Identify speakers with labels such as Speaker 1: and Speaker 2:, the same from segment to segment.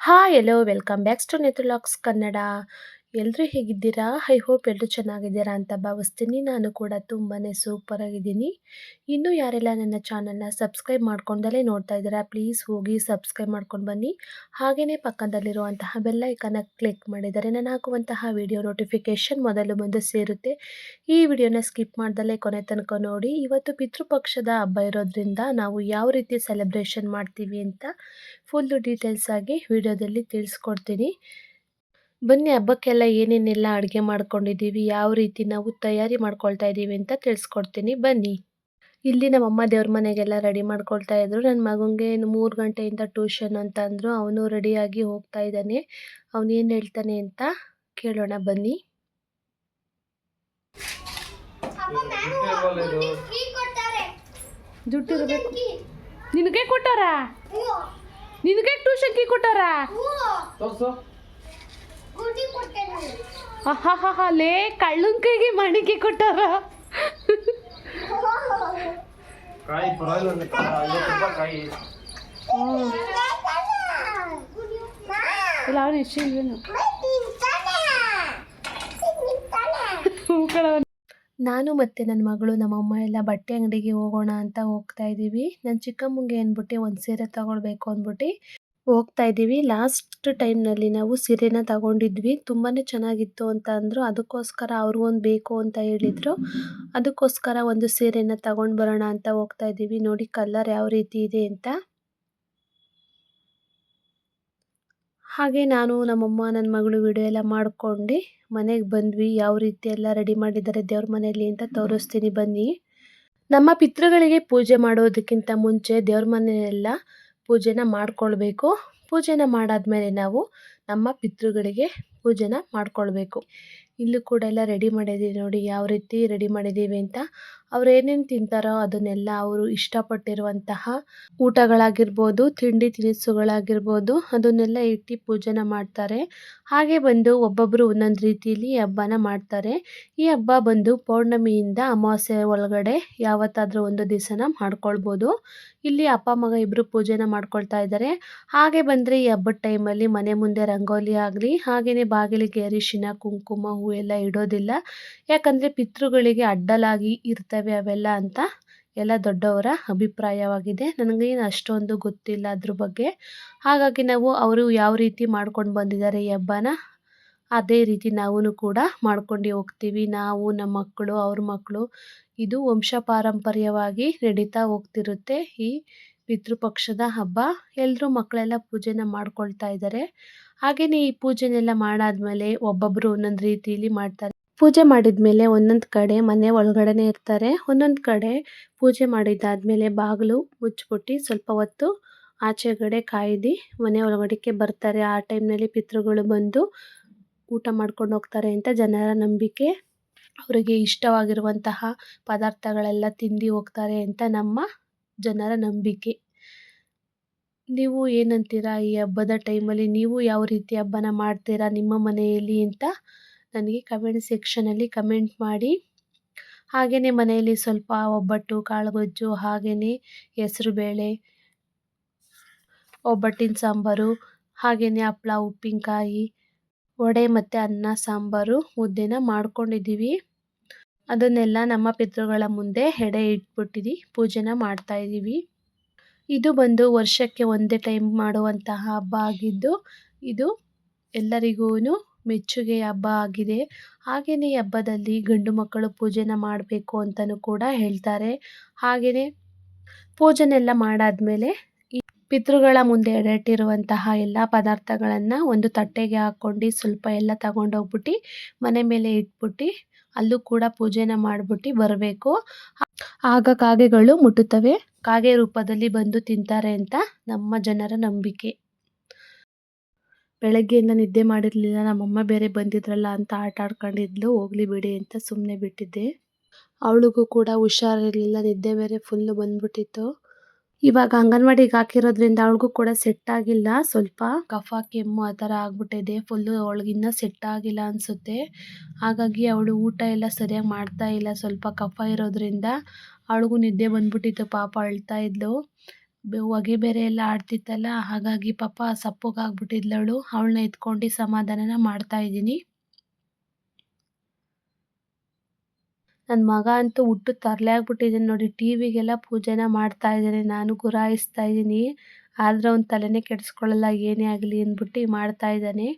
Speaker 1: Hi hello welcome back to ನೆತ್ರಲಾಕ್ಸ್ Kannada ಎಲ್ಲರೂ ಹೇಗಿದ್ದೀರಾ? I hope ಎಲ್ಲರೂ ಚೆನ್ನಾಗಿದ್ದೀರಾ ಅಂತ ಭಾವಿಸ್ತೀನಿ. ನಾನು ಕೂಡ ತುಂಬಾ ಸೂಪರಾಗಿದ್ದೀನಿ ಇನ್ನೂ ಯಾರೆಲ್ಲ ನನ್ನ ಚಾನಲ್ನ ಸಬ್ಸ್ಕ್ರೈಬ್ ಮಾಡ್ಕೊಂಡಲ್ಲೇ ನೋಡ್ತಾ ಇದ್ದೀರಾ ಪ್ಲೀಸ್ ಹೋಗಿ ಸಬ್ಸ್ಕ್ರೈಬ್ ಮಾಡ್ಕೊಂಡು ಬನ್ನಿ. ಹಾಗೆಯೇ ಪಕ್ಕದಲ್ಲಿರುವಂತಹ ಬೆಲ್ಲ ಐಕನ ಕ್ಲಿಕ್ ಮಾಡಿದರೆ ನಾನು ಹಾಕುವಂತಹ ವಿಡಿಯೋ ನೋಟಿಫಿಕೇಷನ್ ಮೊದಲು ಬಂದು ಸೇರುತ್ತೆ. ಈ ವಿಡಿಯೋನ ಸ್ಕಿಪ್ ಮಾಡ್ದಲೇ ಕೊನೆ ತನಕ ನೋಡಿ. ಇವತ್ತು ಪಿತೃಪಕ್ಷದ ಹಬ್ಬ ಇರೋದ್ರಿಂದ ನಾವು ಯಾವ ರೀತಿ ಸೆಲೆಬ್ರೇಷನ್ ಮಾಡ್ತೀವಿ ಅಂತ ಫುಲ್ಲು ಡೀಟೇಲ್ಸ್ ಆಗಿ ವಿಡಿಯೋದಲ್ಲಿ ತಿಳಿಸ್ಕೊಡ್ತೀನಿ. ಬನ್ನಿ ಹಬ್ಬಕ್ಕೆಲ್ಲ ಏನೇನೆಲ್ಲ ಅಡುಗೆ ಮಾಡ್ಕೊಂಡಿದ್ದೀವಿ ಯಾವ ರೀತಿ ನಾವು ತಯಾರಿ ಮಾಡ್ಕೊಳ್ತಾ ಇದ್ದೀವಿ ಅಂತ ತಿಳಿಸ್ಕೊಡ್ತೀನಿ. ಬನ್ನಿ. ಇಲ್ಲಿ ನಮ್ಮ ಅಮ್ಮ ದೇವ್ರ ಮನೆಗೆಲ್ಲ ರೆಡಿ ಮಾಡ್ಕೊಳ್ತಾ ಇದ್ರು. ನನ್ನ ಮಗನಿಗೆ ಇನ್ನು ಮೂರು ಗಂಟೆಯಿಂದ ಟ್ಯೂಷನ್ ಅಂತ ಅಂದರು ಅವನು ರೆಡಿಯಾಗಿ ಹೋಗ್ತಾ ಇದ್ದಾನೆ. ಅವನು ಏನು ಹೇಳ್ತಾನೆ ಅಂತ ಕೇಳೋಣ. ಬನ್ನಿ. ದುಡ್ಡು ನಿನಗೆ ಕೊಟ್ಟಾರ? ನಿನಗೆ ಟ್ಯೂಷನ್ ಕೀ ಕೊಟ್ಟಾರ? ಲೇ ಕಳ್ಳನ್ ಕೈಗೆ ಮಣಿಕೆ ಕೊಟ್ಟಾರ. ಇಲ್ಲ ಅವನು ಎಷ್ಟು ಇಲ್ವೇನು. ನಾನು ಮತ್ತೆ ನನ್ನ ಮಗಳು ನಮ್ಮಮ್ಮ ಎಲ್ಲ ಬಟ್ಟೆ ಅಂಗಡಿಗೆ ಹೋಗೋಣ ಅಂತ ಹೋಗ್ತಾ ಇದ್ದೀವಿ ನನ್ನ ಚಿಕ್ಕಮ್ಮಂಗೆ ಅಂದ್ಬಿಟ್ಟು ಒಂದು ಸೀರೆ ತಗೊಳ್ಬೇಕು ಅಂದ್ಬಿಟ್ಟು ಹೋಗ್ತಾ ಇದ್ದೀವಿ. ಲಾಸ್ಟ್ ಟೈಮ್ನಲ್ಲಿ ನಾವು ಸೀರೆನ ತಗೊಂಡಿದ್ವಿ. ತುಂಬಾ ಚೆನ್ನಾಗಿತ್ತು ಅಂತ ಅಂದರು. ಅದಕ್ಕೋಸ್ಕರ ಅವ್ರಿಗೊಂದು ಬೇಕು ಅಂತ ಹೇಳಿದರು. ಅದಕ್ಕೋಸ್ಕರ ಒಂದು ಸೀರೆನ ತಗೊಂಡು ಬರೋಣ ಅಂತ ಹೋಗ್ತಾ ಇದ್ದೀವಿ. ನೋಡಿ ಕಲರ್ ಯಾವ ರೀತಿ ಇದೆ ಅಂತ. ಹಾಗೆ ನಾನು ನಮ್ಮಮ್ಮ ನನ್ನ ಮಗಳು ವಿಡಿಯೋ ಎಲ್ಲ ಮಾಡ್ಕೊಂಡು ಮನೆಗೆ ಬಂದ್ವಿ. ಯಾವ ರೀತಿ ಎಲ್ಲ ರೆಡಿ ಮಾಡಿದ್ದಾರೆ ದೇವ್ರ ಮನೆಯಲ್ಲಿ ಅಂತ ತೋರಿಸ್ತೀನಿ ಬನ್ನಿ. ನಮ್ಮ ಪಿತೃಗಳಿಗೆ ಪೂಜೆ ಮಾಡೋದಕ್ಕಿಂತ ಮುಂಚೆ ದೇವ್ರ ಮನೆಯೆಲ್ಲ ಪೂಜೆನ ಮಾಡ್ಕೊಳ್ಬೇಕು. ಪೂಜೆನ ಮಾಡಾದ್ಮೇಲೆ ನಾವು ನಮ್ಮ ಪಿತೃಗಳಿಗೆ ಪೂಜೆನ ಮಾಡ್ಕೊಳ್ಬೇಕು. ಇಲ್ಲೂ ಕೂಡ ಎಲ್ಲ ರೆಡಿ ಮಾಡಿದ್ದೀವಿ ನೋಡಿ, ಯಾವ ರೀತಿ ರೆಡಿ ಮಾಡಿದ್ದೀವಿ ಅಂತ. ಅವ್ರು ಏನೇನು ತಿಂತಾರೋ ಅದನ್ನೆಲ್ಲ ಅವರು ಇಷ್ಟಪಟ್ಟಿರುವಂತಹ ಊಟಗಳಾಗಿರ್ಬೋದು, ತಿಂಡಿ ತಿನಿಸುಗಳಾಗಿರ್ಬೋದು, ಅದನ್ನೆಲ್ಲ ಇಟ್ಟು ಪೂಜೆನ ಮಾಡ್ತಾರೆ. ಹಾಗೆ ಬಂದು ಒಬ್ಬೊಬ್ಬರು ಒಂದೊಂದು ರೀತಿಯಲ್ಲಿ ಹಬ್ಬನ ಮಾಡ್ತಾರೆ. ಈ ಹಬ್ಬ ಬಂದು ಪೌರ್ಣಮಿಯಿಂದ ಅಮಾವಾಸ್ಯೆ ಒಳಗಡೆ ಯಾವತ್ತಾದರೂ ಒಂದು ದಿವಸನ ಮಾಡ್ಕೊಳ್ಬೋದು. ಇಲ್ಲಿ ಅಪ್ಪ ಮಗ ಇಬ್ಬರು ಪೂಜೆನ ಮಾಡ್ಕೊಳ್ತಾ ಇದ್ದಾರೆ. ಹಾಗೆ ಬಂದರೆ ಈ ಹಬ್ಬದ ಟೈಮಲ್ಲಿ ಮನೆ ಮುಂದೆ ರಂಗೋಲಿ ಆಗಲಿ ಹಾಗೆಯೇ ಬಾಗಿಲಿಗೆ ಅರಿಶಿನ, ಕುಂಕುಮ ಹೂ ಎಲ್ಲ ಇಡೋದಿಲ್ಲ. ಯಾಕಂದರೆ ಪಿತೃಗಳಿಗೆ ಅಡ್ಡಲಾಗಿ ಇರ್ತವೆ ಅವೆಲ್ಲ ಅಂತ ಎಲ್ಲ ದೊಡ್ಡವರ ಅಭಿಪ್ರಾಯವಾಗಿದೆ. ನನಗೇನು ಅಷ್ಟೊಂದು ಗೊತ್ತಿಲ್ಲ ಅದ್ರ ಬಗ್ಗೆ. ಹಾಗಾಗಿ ನಾವು ಅವರು ಯಾವ ರೀತಿ ಮಾಡ್ಕೊಂಡು ಬಂದಿದ್ದಾರೆ ಈ ಹಬ್ಬನ, ಅದೇ ರೀತಿ ನಾವೂ ಕೂಡ ಮಾಡ್ಕೊಂಡು ಹೋಗ್ತೀವಿ. ನಾವು, ನಮ್ಮ ಮಕ್ಕಳು, ಅವ್ರ ಮಕ್ಕಳು, ಇದು ವಂಶ ಪಾರಂಪರ್ಯವಾಗಿ ನಡೀತಾ ಹೋಗ್ತಿರುತ್ತೆ ಈ ಪಿತೃಪಕ್ಷದ ಹಬ್ಬ. ಎಲ್ಲರೂ ಮಕ್ಕಳೆಲ್ಲ ಪೂಜೆನ ಮಾಡ್ಕೊಳ್ತಾ ಇದ್ದಾರೆ. ಹಾಗೆಯೇ ಈ ಪೂಜೆನೆಲ್ಲ ಮಾಡಾದ್ಮೇಲೆ ಒಬ್ಬೊಬ್ಬರು ಒಂದೊಂದು ರೀತಿಯಲ್ಲಿ ಮಾಡ್ತಾರೆ. ಪೂಜೆ ಮಾಡಿದ ಮೇಲೆ ಒಂದೊಂದು ಕಡೆ ಮನೆ ಒಳಗಡೆನೇ ಇರ್ತಾರೆ. ಒಂದೊಂದು ಕಡೆ ಪೂಜೆ ಮಾಡಿದ್ದಾದಮೇಲೆ ಬಾಗಿಲು ಮುಚ್ಚಿಬಿಟ್ಟು ಸ್ವಲ್ಪ ಹೊತ್ತು ಆಚೆಗಡೆ ಕಾಯ್ದು ಮನೆ ಒಳಗಡೆಗೆ ಬರ್ತಾರೆ. ಆ ಟೈಮ್ನಲ್ಲಿ ಪಿತೃಗಳು ಬಂದು ಊಟ ಮಾಡ್ಕೊಂಡು ಹೋಗ್ತಾರೆ ಅಂತ ಜನರ ನಂಬಿಕೆ. ಅವರಿಗೆ ಇಷ್ಟವಾಗಿರುವಂತಹ ಪದಾರ್ಥಗಳೆಲ್ಲ ತಿಂದು ಹೋಗ್ತಾರೆ ಅಂತ ನಮ್ಮ ಜನರ ನಂಬಿಕೆ. ನೀವು ಏನಂತೀರಾ ಈ ಹಬ್ಬದ ಟೈಮಲ್ಲಿ? ನೀವು ಯಾವ ರೀತಿ ಹಬ್ಬನ ಮಾಡ್ತೀರಾ ನಿಮ್ಮ ಮನೆಯಲ್ಲಿ ಅಂತ ನನಗೆ ಕಮೆಂಟ್ ಸೆಕ್ಷನಲ್ಲಿ ಕಮೆಂಟ್ ಮಾಡಿ. ಹಾಗೆಯೇ ಮನೆಯಲ್ಲಿ ಸ್ವಲ್ಪ ಒಬ್ಬಟ್ಟು ಕಾಳುಗೊಜ್ಜು ಹಾಗೆಯೇ ಹೆಸರುಬೇಳೆ ಒಬ್ಬಟ್ಟಿನ ಸಾಂಬಾರು ಹಾಗೆಯೇ ಹಪ್ಳ, ಉಪ್ಪಿನಕಾಯಿ, ವಡೆ ಮತ್ತು ಅನ್ನ, ಸಾಂಬಾರು ಮುದ್ದೆನ ಮಾಡ್ಕೊಂಡಿದ್ದೀವಿ. ಅದನ್ನೆಲ್ಲ ನಮ್ಮ ಪಿತೃಗಳ ಮುಂದೆ ಎಡೆ ಇಟ್ಬಿಟ್ಟಿದ್ದು ಪೂಜೆನ ಮಾಡ್ತಾಯಿದ್ದೀವಿ ಇದು ಬಂದು ವರ್ಷಕ್ಕೆ ಒಂದೇ ಟೈಮ್ ಮಾಡುವಂತಹ ಹಬ್ಬ ಆಗಿದ್ದು, ಇದು ಎಲ್ಲರಿಗೂ ಮೆಚ್ಚುಗೆಯ ಹಬ್ಬ ಆಗಿದೆ. ಹಾಗೆಯೇ ಈ ಹಬ್ಬದಲ್ಲಿ ಗಂಡು ಮಕ್ಕಳು ಪೂಜೆನ ಮಾಡಬೇಕು ಅಂತಲೂ ಕೂಡ ಹೇಳ್ತಾರೆ. ಹಾಗೆಯೇ ಪೂಜೆನೆಲ್ಲ ಮಾಡಾದ್ಮೇಲೆ ಈ ಪಿತೃಗಳ ಮುಂದೆ ಎಡೆಟ್ಟಿರುವಂತಹ ಎಲ್ಲ ಪದಾರ್ಥಗಳನ್ನು ಒಂದು ತಟ್ಟೆಗೆ ಹಾಕ್ಕೊಂಡು ಸ್ವಲ್ಪ ಎಲ್ಲ ತಗೊಂಡೋಗ್ಬಿಟ್ಟು ಮನೆ ಮೇಲೆ ಇಟ್ಬಿಟ್ಟು ಅಲ್ಲೂ ಕೂಡ ಪೂಜೆನ ಮಾಡಿಬಿಟ್ಟು ಬರಬೇಕು. ಆಗ ಕಾಗೆಗಳು ಮುಟ್ಟುತ್ತವೆ. ಕಾಗೆ ರೂಪದಲ್ಲಿ ಬಂದು ತಿಂತಾರೆ ಅಂತ ನಮ್ಮ ಜನರ ನಂಬಿಕೆ. ಬೆಳಗ್ಗೆಯಿಂದ ನಿದ್ದೆ ಮಾಡಿರಲಿಲ್ಲ, ನಮ್ಮಮ್ಮ ಬೇರೆ ಬಂದಿದ್ರಲ್ಲ ಅಂತ ಆಟ ಆಡ್ಕೊಂಡಿದ್ಲು, ಹೋಗ್ಲಿ ಬಿಡಿ ಅಂತ ಸುಮ್ಮನೆ ಬಿಟ್ಟಿದ್ದೆ. ಅವಳಿಗೂ ಕೂಡ ಹುಷಾರಿರಲಿಲ್ಲ, ನಿದ್ದೆ ಬೇರೆ ಫುಲ್ಲು ಬಂದ್ಬಿಟ್ಟಿತ್ತು. ಇವಾಗ ಅಂಗನವಾಡಿಗೆ ಹಾಕಿರೋದ್ರಿಂದ ಅವಳಿಗೂ ಕೂಡ ಸೆಟ್ ಆಗಿಲ್ಲ, ಸ್ವಲ್ಪ ಕಫ, ಕೆಮ್ಮು ಆ ಥರ ಆಗ್ಬಿಟ್ಟಿದೆ ಫುಲ್ಲು ಅವಳಿಗಿನ್ನ ಸೆಟ್ ಆಗಿಲ್ಲ ಅನಿಸುತ್ತೆ. ಹಾಗಾಗಿ ಅವಳು ಊಟ ಎಲ್ಲ ಸರಿಯಾಗಿ ಮಾಡ್ತಾ ಇಲ್ಲ, ಸ್ವಲ್ಪ ಕಫ ಇರೋದ್ರಿಂದ ಅವಳಿಗೂ ನಿದ್ದೆ ಬಂದ್ಬಿಟ್ಟಿತ್ತು, ಪಾಪ ಅಳ್ತಾ ಇದ್ಲು. ಬೆ- ಹೊಗೆ ಬೇರೆ ಎಲ್ಲ ಆಡ್ತಿತ್ತಲ್ಲ, ಹಾಗಾಗಿ ಪಾಪ ಸಪ್ಪಗಾಗ್ಬಿಟ್ಟಿದ್ಲವಳು. ಅವಳನ್ನ ಎತ್ಕೊಂಡು ಸಮಾಧಾನನ ಮಾಡ್ತಾ ಇದ್ದೀನಿ. ನನ್ನ ಮಗ ಅಂತೂ ಹುಟ್ಟು ತರಲೆ ಆಗ್ಬಿಟ್ಟಿದ್ದೀನಿ ನೋಡಿ, ಟಿ ವಿಗೆಲ್ಲ ಪೂಜೆನ ಮಾಡ್ತಾ ಇದ್ದಾನೆ ನಾನು ಗುರಾಯಿಸ್ತಾ ಇದ್ದೀನಿ. ಆದ್ರೆ ಅವನು ತಲೆನೇ ಕೆಡಿಸ್ಕೊಳ್ಳಲ್ಲ, ಏನೇ ಆಗಲಿ ಅಂದ್ಬಿಟ್ಟು ಮಾಡ್ತಾ ಇದ್ದಾನೆ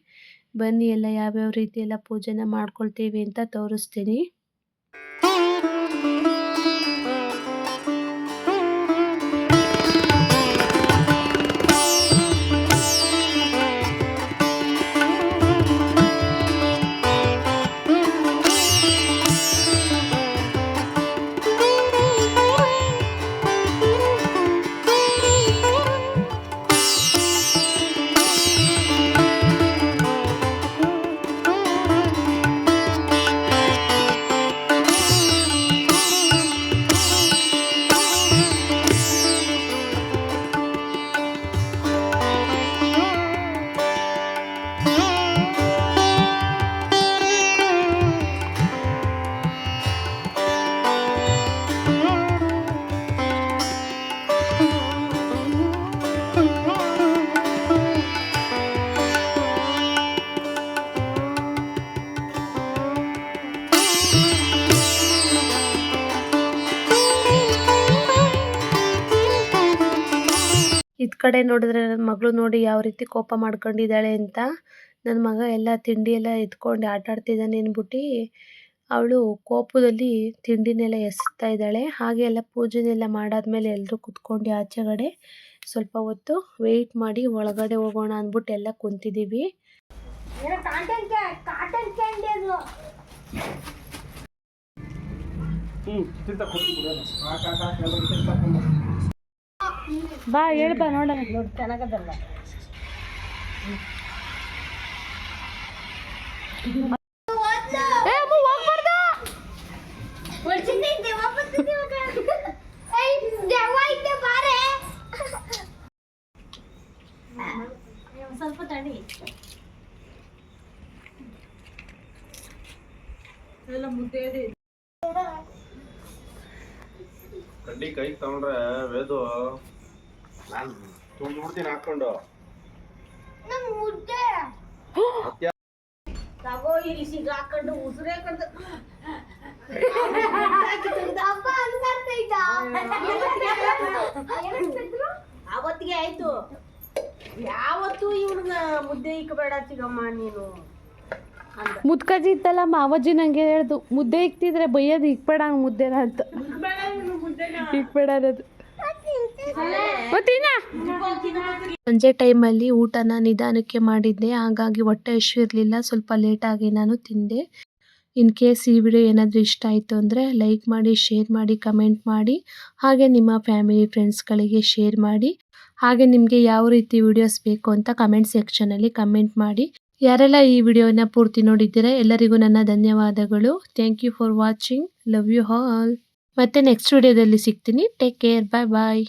Speaker 1: ಬನ್ನಿ ಎಲ್ಲ ಯಾವ್ಯಾವ ರೀತಿ ಎಲ್ಲ ಪೂಜೆನ ಮಾಡ್ಕೊಳ್ತೀವಿ ಅಂತ ತೋರಿಸ್ತೀನಿ. ಇದ್ ಕಡೆ ನೋಡಿದ್ರೆ ನನ್ನ ಮಗಳು ನೋಡಿ ಯಾವ ರೀತಿ ಕೋಪ ಮಾಡ್ಕೊಂಡಿದ್ದಾಳೆ ಅಂತ ನನ್ನ ಮಗ ಎಲ್ಲ ತಿಂಡಿ ಎಲ್ಲ ಎತ್ಕೊಂಡು ಆಟ ಆಡ್ತಿದ್ದಾನೆ ಅಂದ್ಬಿಟ್ಟು ಅವಳು ಕೋಪದಲ್ಲಿ ತಿಂಡಿನೆಲ್ಲ ಎಸೆತಾ ಇದ್ದಾಳೆ. ಹಾಗೆ ಎಲ್ಲ ಪೂಜೆನೆಲ್ಲ ಮಾಡಾದ್ಮೇಲೆ ಎಲ್ಲರೂ ಕುತ್ಕೊಂಡು ಆಚೆಗಡೆ ಸ್ವಲ್ಪ ಹೊತ್ತು ವೆಯ್ಟ್ ಮಾಡಿ ಒಳಗಡೆ ಹೋಗೋಣ ಅಂದ್ಬಿಟ್ಟು ಎಲ್ಲ ಕುಂತಿದ್ದೀವಿ
Speaker 2: ಹ್ಮ್
Speaker 1: ಬಾ ಹೇಳಿ ಬಾ ನೋಡೋಣ.
Speaker 3: ಸ್ವಲ್ಪ
Speaker 2: ಕಡ್ಡಿ ಕೈ ತಗೊಂಡ್ರೆ ವೇದು. ನಾನು ತುಂಬ ನೋಡ್ತೀನಿ ಹಾಕೊಂಡು
Speaker 3: ತಗೋ ಇಲ್ಲಿ ಸಿಗ ಹಾಕೊಂಡು ಉಸಿರೇ ಕಂಡು ಅವತ್ತಿಗೆ ಆಯ್ತು. ಯಾವತ್ತು ಇವ್ನಿಗ ಮುದ್ದೆ ಇಕ್ಕಬೇಡ ಚಿಗಮ್ಮ ನೀನು.
Speaker 1: ಮುದ್ಕಜಿ ಇತ್ತಲ್ಲ ಮಾವಜ್ಜಿ ನಂಗೆ ಹೇಳ್ದು ಮುದ್ದೆ ಇಕ್ತಿದ್ರೆ ಬೈಯೋದು ಇಕ್ಬೇಡ ಮುದ್ದೆನ ಅಂತ. ಸಂಜೆ ಟೈಮಲ್ಲಿ ಊಟನ ನಿಧಾನಕ್ಕೆ ಮಾಡಿದ್ದೆ. ಹಾಗಾಗಿ ಹೊಟ್ಟೆ ಹಶು ಇರಲಿಲ್ಲ. ಸ್ವಲ್ಪ ಲೇಟಾಗಿ ನಾನು ತಿಂದೆ. ಇನ್ ಕೇಸ್ ಈ ವಿಡಿಯೋ ಏನಾದರೂ ಇಷ್ಟ ಆಯಿತು ಅಂದರೆ ಲೈಕ್ ಮಾಡಿ ಶೇರ್ ಮಾಡಿ ಕಮೆಂಟ್ ಮಾಡಿ. ಹಾಗೆ ನಿಮ್ಮ ಫ್ಯಾಮಿಲಿ ಫ್ರೆಂಡ್ಸ್ಗಳಿಗೆ ಶೇರ್ ಮಾಡಿ. ಹಾಗೆ ನಿಮಗೆ ಯಾವ ರೀತಿ ವಿಡಿಯೋಸ್ ಬೇಕು ಅಂತ ಕಮೆಂಟ್ ಸೆಕ್ಷನಲ್ಲಿ ಕಮೆಂಟ್ ಮಾಡಿ. ಯಾರೆಲ್ಲ ಈ ವಿಡಿಯೋನ ಪೂರ್ತಿ ನೋಡಿದ್ದೀರಾ, ಎಲ್ಲರಿಗೂ ನನ್ನ ಧನ್ಯವಾದಗಳು. Thank you for watching love you all ಮತ್ತೆ ನೆಕ್ಸ್ಟ್ ವಿಡಿಯೋದಲ್ಲಿ ಸಿಗ್ತೀನಿ. ಟೇಕ್ ಕೇರ್ ಬಾಯ್ ಬಾಯ್